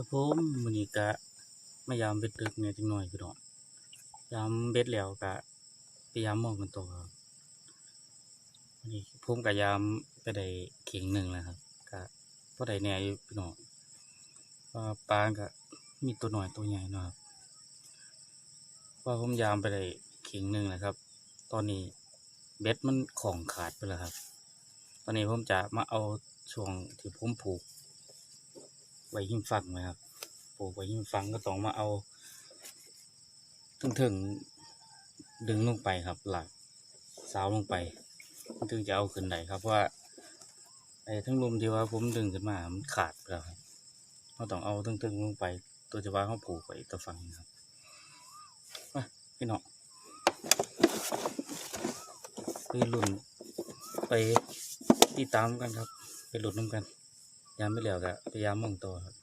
ครับผมมื้อนี้ก็มายามเบ็ดดึกแหน่ยจักหน่อยพี่น้องยามเบ็ดแล้วก็พยายามมองกันต่อครับวันนี้ผมก็ยามไปได้เข่งหนึ่งแล้วครับก็พอได้แน่อยู่พี่น้องเพราะว่าปลาก็มีตัวหน้อยตัวใหญ่เนาะครับเพราะผมยามไปได้เข่งหนึ่งแล้วครับ ตอนนี้เบ็ดมันของขาดไปแล้วครับ ตอนนี้ผมจะมาเอาช่วงที่ผมผูก ไว้หิมฟังนะครับปลูกไว้หิมฟังก็ต้องมาเอาถึงถึงๆดึงลงไปครับหลักสาวลงไปถึงจะเอาขึ้นได้ครับเพราะว่าไอ้ทั้งลมที่ว่าผมดึงขึ้นมามันขาดไปแล้วครับเราต้องเอาถึงถึงๆลงไป ตัวที่ว่าเขาผูกไว้ตัวฟังครับมาพี่น้องไปลุ่นไปติดตามกันครับ ไปหลุดน้ำกัน ยามไม่เหลียวก็พยายามมองตัวครับ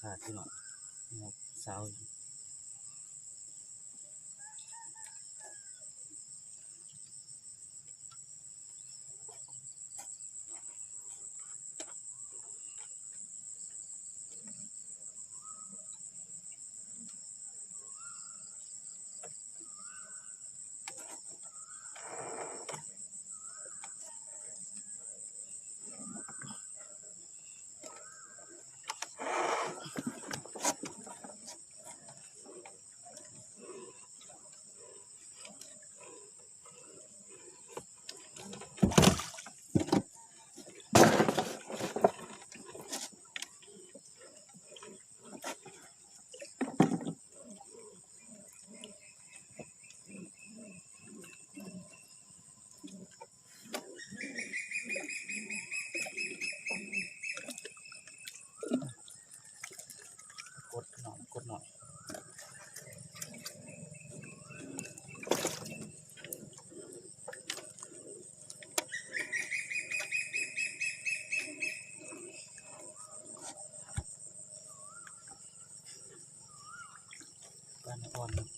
ขาดพี่น้องนะครับสาว บ้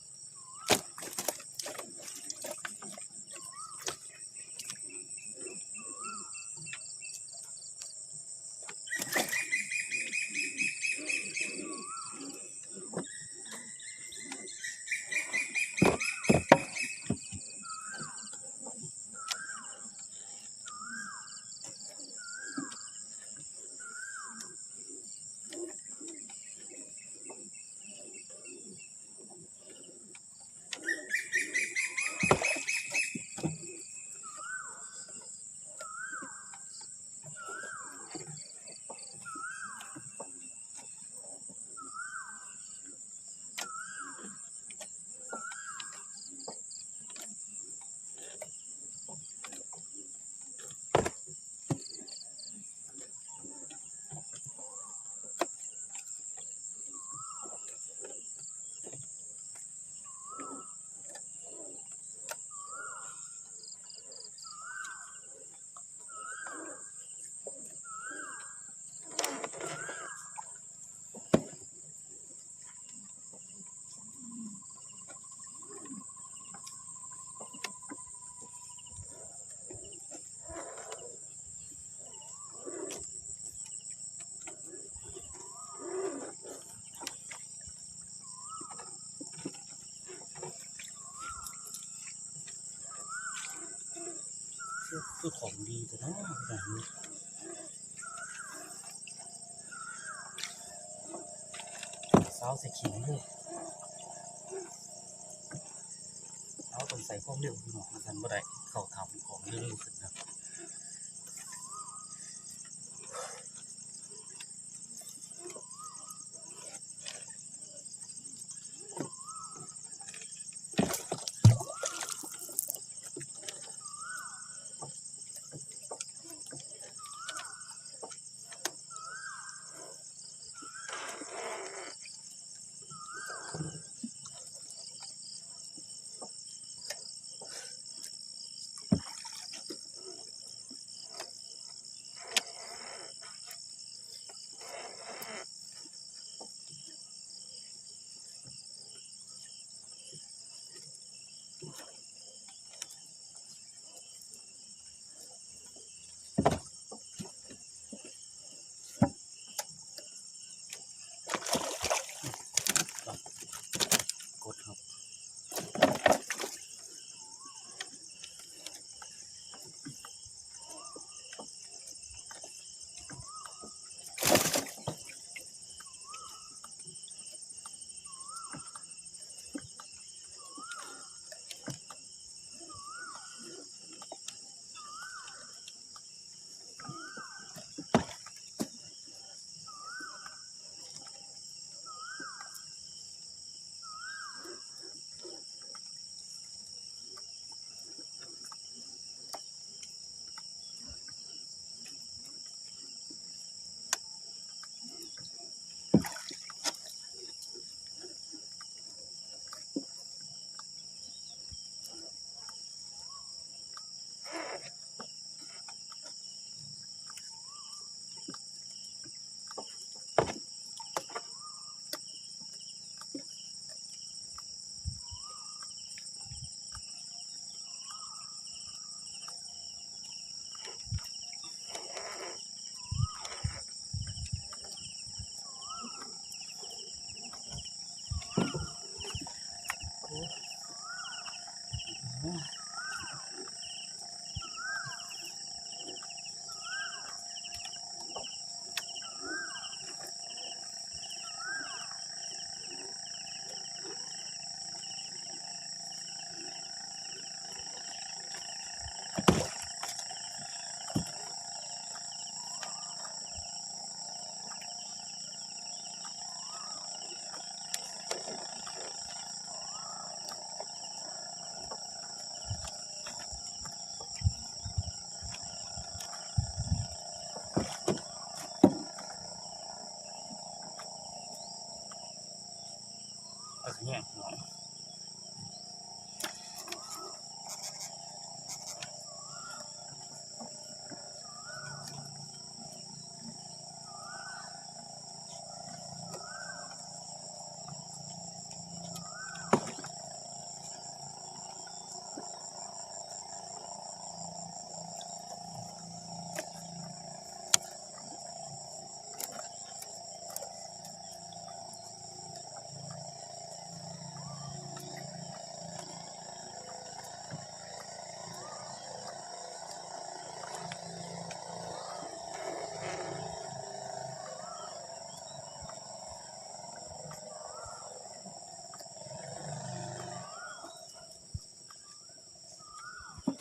คือของดีแต่เนาะแบบนี้สาวใส่ขิงเลยสาต้องใส่ความเร็วหน่อยมันทันบ่ได้เข้าทำของเร็วๆขึ้นนะ ต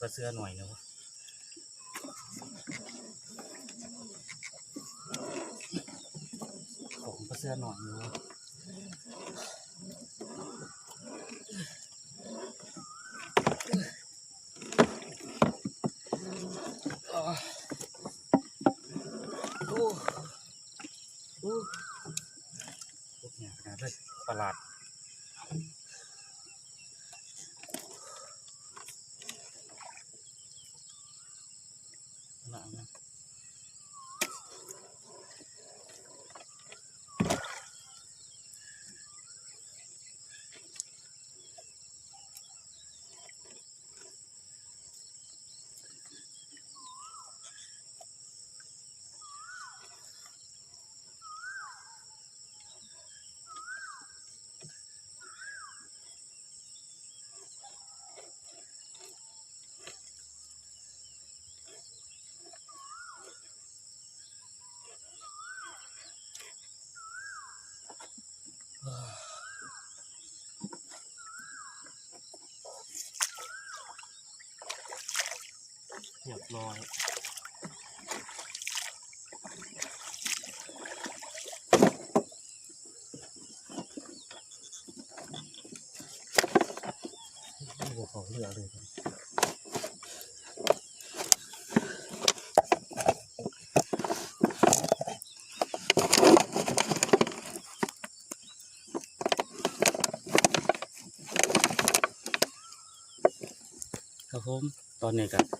กระเสือหน่อยเนอะของกระเสือหน่อยเนอะอ่าโอ้โอ้พวกเนี่ยขนาดเลยไป ประหลาดน่ะนะ เร้อยหัวเขาเหลือเลยครับครับผมตอนนี้ก็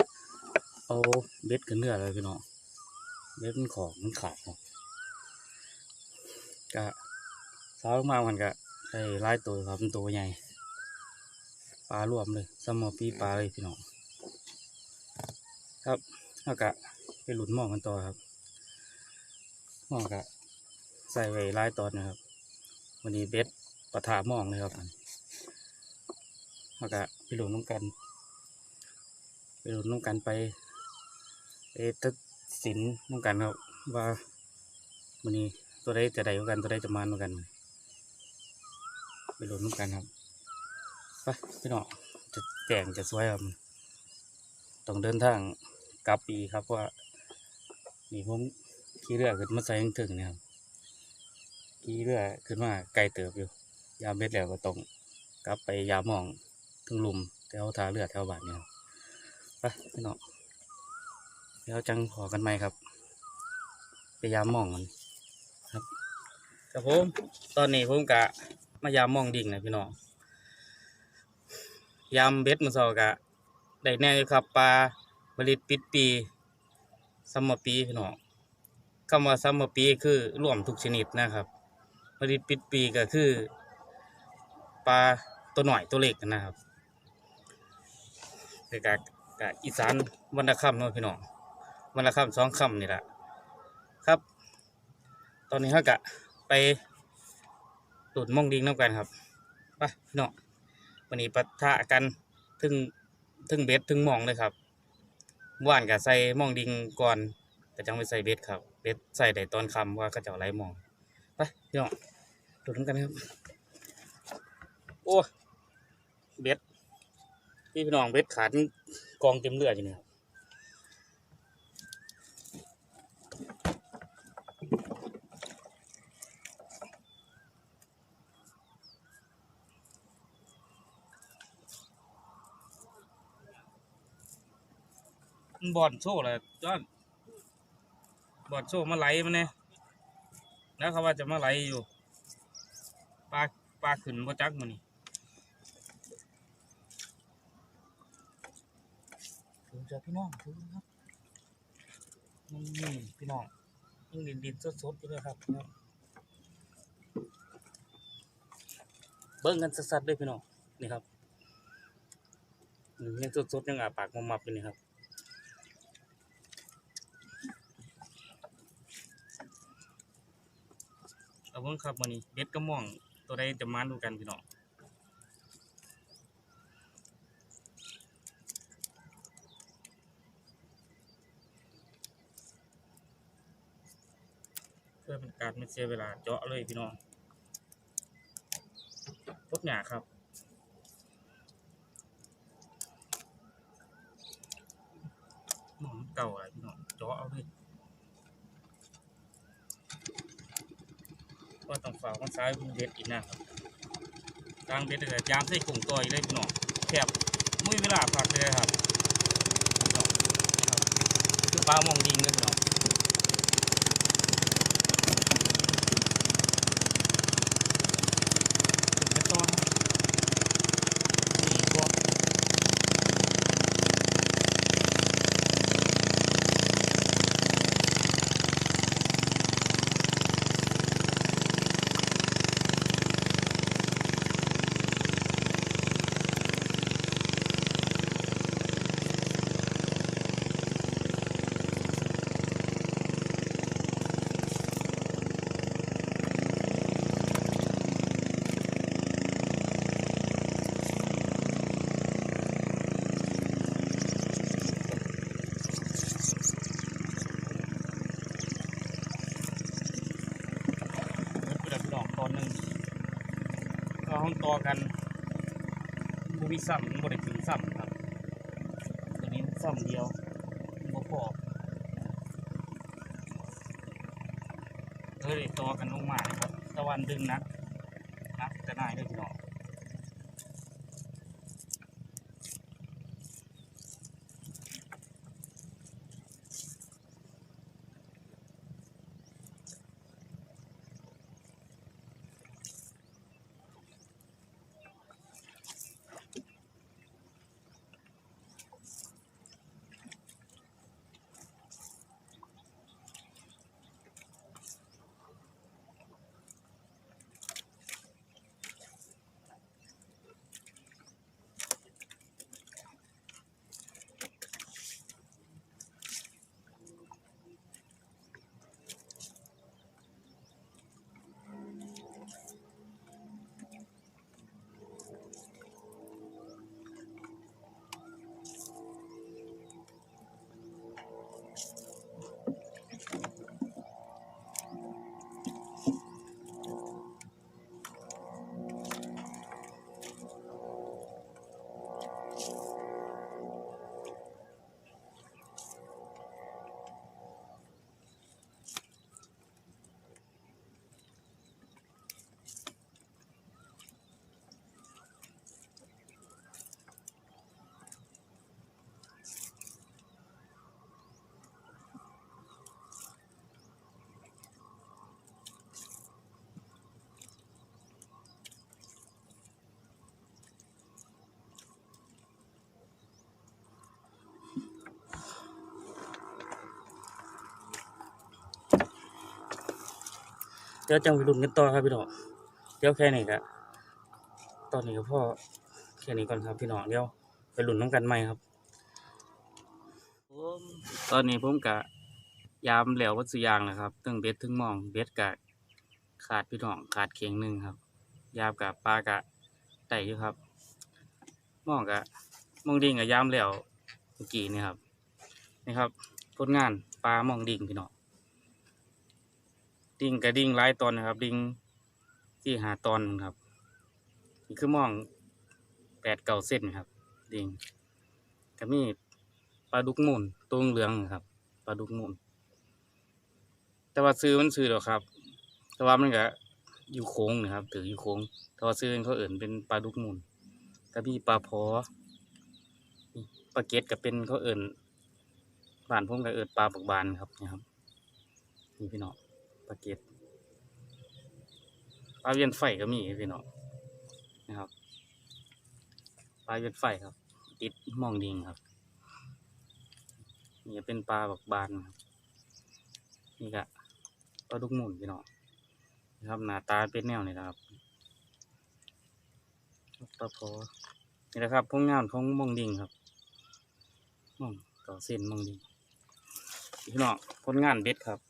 เอาเบ็ดกันเนื้อเลยพี่น้องเบ็ดมันของมันขาดครับก็สาวลงมามันก็ได้ลายตัวครับมันตัวใหญ่ปลารวมเลยสมอปีปลาเลยพี่น้องครับแล้วก็ไปหลุนหม้อกันต่อครับหม้อก็ใส่ไว้ลายตอนนะครับวันนี้เบ็ดปะทะหม้องเลยครับแล้วก็ไปหลุนน้ำกัน ไปหลุนน้ำกันไป ตัดสินน้ำกันครับ ว่าวันนี้ตัวใดจะได้กว่ากันตัวใดจะมานกว่ากัน ไปหลุนน้ำกันครับไปพี่น้องจะแต่งจะสวยครับต้องเดินทางกลับปีครับว่านี่ผมขี่เรือขึ้นมาใส่ถึงเนี่ยครับขี่เรือขึ้นมาไกลเติบอยู่ ยามเบ็ดแล้วก็ต้องกลับไปยามหมองถึงลุมแถวท่าเรือแถวบ้านเนี่ยครับไปพี่น้อง ดี๋ยวจังพอกันไหมครับไปยามมองมันครับครับผมตอนนี้ผมกะมายามมองดิ่งนะพี่น้องยามเบ็ดมือสอกะได้แน่อยู่ครับปลาผลิตปิดปีซัมมอปีพี่น้องคำว่าซัมมอปีคือรวมทุกชนิดนะครับผลิตปิดปีก็คือปลาตัวหน่อยตัวเล็กนะครับคือกะกะอีสานวันละคำเนาะพี่น้อง วันละคำสองคำนี่แหละครับ ตอนนี้เขากะไปตุดมองดิงน้ำกันครับไปพี่น้องวันนี้ปะทะกันถึงถึงเบ็ดถึงมองเลยครับว่านกับใส่มองดิงก่อนก็จังไปใส่เบ็ดครับ เบ็ดใส่ได้ตอนคำว่าก็จะเอาไรมองไปพี่น้องดูทั้งกันครับ โอ้เบ็ดพี่พี่น้องเบ็ดขาดกองเต็มเรือดอยู่นี่ครับ มันบ่อนโซ่เลยจ้อนบ่อนโซ่มาไหลมันเนี่ยแล้วเขาว่าจะมาไหลอยู่ปลาปลาขึ้นบ่จักมันนี่ถึงจะพี่น้องถึงครับนี่พี่น้องยังดินดินสดๆอยู่เลยครับครับเบิ้งกันสัดๆเลยพี่น้องนี่ครับยังสดๆยังอาปากมับอยู่นี่ครับ เอาเบิ่งครับมื้อนี้เบ็ดกระม่องตัวใดจะมาดูกันพี่น้องเพื่อเป็นการไม่เสียเวลาเจาะเลยพี่น้องพดหยาครับหมองเก่าอะไรพี่น้องเจาะเอาเลย ก็ ต้องฝากมันซ้ายเบ็ดอีกนะครับกลางเบ็ดแต่ยามใส่กลุ่มตัวอีกเลยพี่น้องแถบมุ้ยเวลาพักเลยครับคือปลามองดิงเลยพี่น้อง นึ่งก็ห้องต่อกันบุมีซ้ำมันบ่ได้ถึงซ้ำครับตัวนี้มันซ้ำเดียวบ่พอเฮ้ยต่อกันลงมาเลยครับ ตะวันดึงนักนักจะนายเลยพี่น้อง ดี๋ยวจังไปลุ้นกันต่อครับพี่น้องเดี๋ยวแค่นี้ก็ตอนนี้ก็พ่อแค่นี้ก่อนครับพี่น้องเดี๋ยวไปลุ้นน้ำกันใหม่ครับผมตอนนี้ผมกะยามแล้ววัดสุยางนะครับตึงเบ็ดถึงมองเบ็ดกะขาดพี่น้องขาดเคียงหนึ่งครับ ยามกับปลากะไต่อยู่ครับมองกะมองดิ่งกับยามแล้วเมื่อกี้นี่ครับนี่ครับผลงานปลามองดิ่งพี่น้อง ดิ่งกับดิ่งหลายตอนนะครับ ดิ่งที่หาตอนครับ นี่คือหมองแปดเก้าเส้นครับ ดิ่งก็มีปลาดุกมุนตัวเหลืองครับปลาดุกมุนแต่ว่าซื้อมันซื้อหรอกครับ แต่ว่ามันก็อยู่โค้งนะครับถืออยู่โค้งแต่ว่าซื้อเขาเอิ่นเป็นปลาดุกมุนก็มีปลาพอปลาเก็ดก็เป็นเขาเอิ่นบ้านผมก็เอิ่นปลาบักบานครับนะครับนี่พี่น้อง ปลาเก็ดปลาเวียนไฟก็มีพี่น้องนะครับปลาเวียนไฟครับ ติดมองดิงครับนี่เป็นปลาบักบานครับนี่ก็ปลาดุกหมุนพี่น้องนะครับหน้าตาเป็นแนวนี้นะครับปลาพอนี่แหละครับพวกงานของมองดิงครับมองต่อเส้นมองดิงพี่น้องผลงานเบ็ดครับ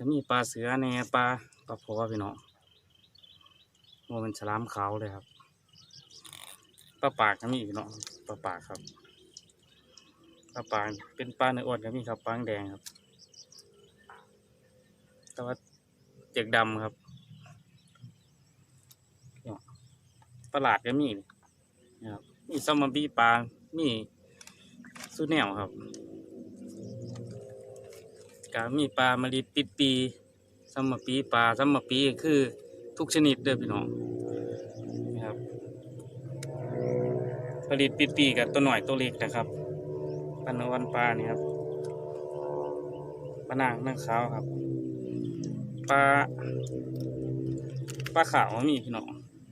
จะมีปลาเสือในปลาปลาพอพี่น้องโมเป็นฉลามขาวเลยครับปลาปากก็มีพี่น้องปลาปากครับปลาปากเป็นปลาเนื้ออ่อนก็มีครับปลาแดงครับ แต่ว่าเจ็กดำครับปลาหลาดก็มีนะครับมีซัมมาบีปลามีสุดแนวครับ ก็มีปลามลิปิดปีซัมมะปีปลาซัมมะปีคือทุกชนิดเด้อพี่น้องนะครับผลิตปิดปีกับตัวหน่อยตัวเล็กนะครับปลาเนวันปลาเนี่ยครับปลานางนางขาวครับปลาปลาขาวมีพี่น้อง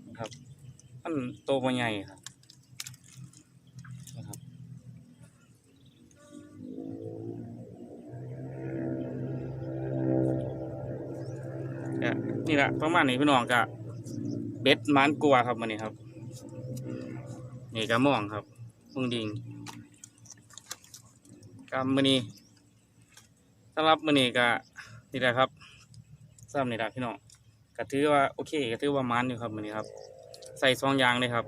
นะครับมันโตวบ่ใหญ่ครับ นี่แหละประมาณนี้พี่น้องก็เบ็ดมันกลัวครับมันนี้ครับ นี่ก็มองครับมึงดิงก็มือนี้สำหรับมือนี้ก็นี่แหละครับสำหรับนี่แหละพี่น้องก็ถือว่าโอเคก็ถือว่ามันอยู่ครับมือนี้ครับ ใส่ซองยางเลยครับ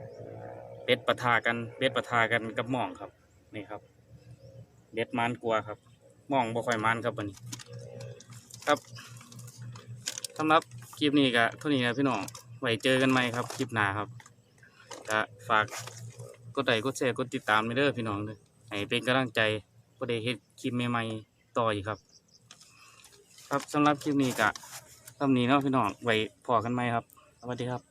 เบ็ดปะทากันเบ็ดปะทากันกับมองครับนี่ครับเบ็ดมันกลัวครับมองบ่ค่อยมันครับมันนี้ ครับสำหรับ คลิปนี้ก็เท่านี้นะพี่น้องไว้เจอกันใหม่ครับ คลิปหน้าครับก็ฝากกดไลค์กดแชร์กดติดตามไปเด้อพี่น้องเด้อให้เป็นกำลังใจก็ได้เฮ็ดคลิปใหม่ๆต่ออีกครับ ครับสำหรับคลิปนี้ก็ทำนี้เนาะพี่น้องไว้พอกันไหมครับสวัสดีครับ